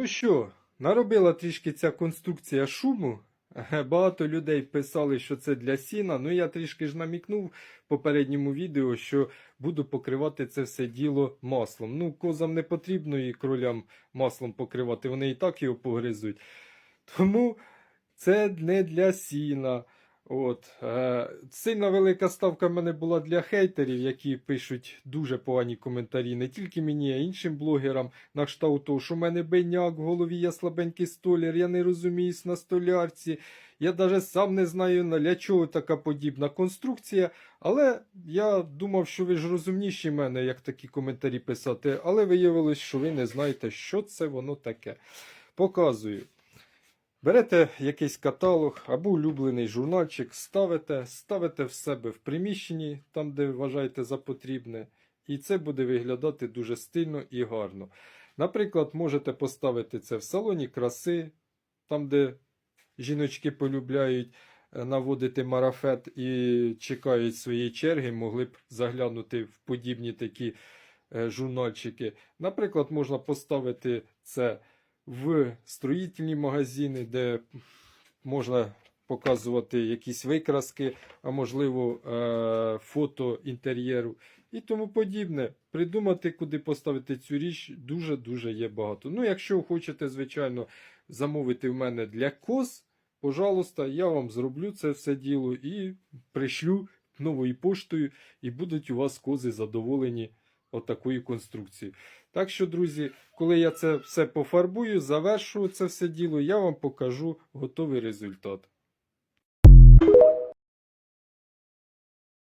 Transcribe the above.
Ну що, наробила трішки ця конструкція шуму. Багато людей писали, що це для сіна. Ну я трішки ж намікнув в попередньому відео, що буду покривати це все діло маслом. Ну, козам не потрібно і кролям маслом покривати, вони і так його погризуть. Тому це не для сіна. От. Е, сильна велика ставка в мене була для хейтерів, які пишуть дуже погані коментарі, не тільки мені, а іншим блогерам на кшталт того, що в мене беняк, в голові я слабенький столяр, я не розуміюсь на столярці. Я навіть сам не знаю, для чого така подібна конструкція. Але я думав, що ви ж розумніші мене, як такі коментарі писати. Але виявилось, що ви не знаєте, що це воно таке. Показую. Берете якийсь каталог або улюблений журнальчик, ставите, ставите в себе в приміщенні, там, де вважаєте за потрібне, і це буде виглядати дуже стильно і гарно. Наприклад, можете поставити це в салоні краси, там, де жіночки полюбляють е, наводити марафет і чекають своєї черги, могли б заглянути в подібні такі е, журнальчики. Наприклад, можна поставити це в строїтельні магазини, де можна показувати якісь викраски, а можливо е, фото інтер'єру і тому подібне. Придумати, куди поставити цю річ, дуже-дуже є багато. Ну, якщо хочете, звичайно, замовити в мене для коз, пожалуйста, я вам зроблю це все діло і пришлю новою поштою, і будуть у вас кози задоволені отакої конструкції. Так що, друзі, коли я це все пофарбую, завершу це все діло, я вам покажу готовий результат.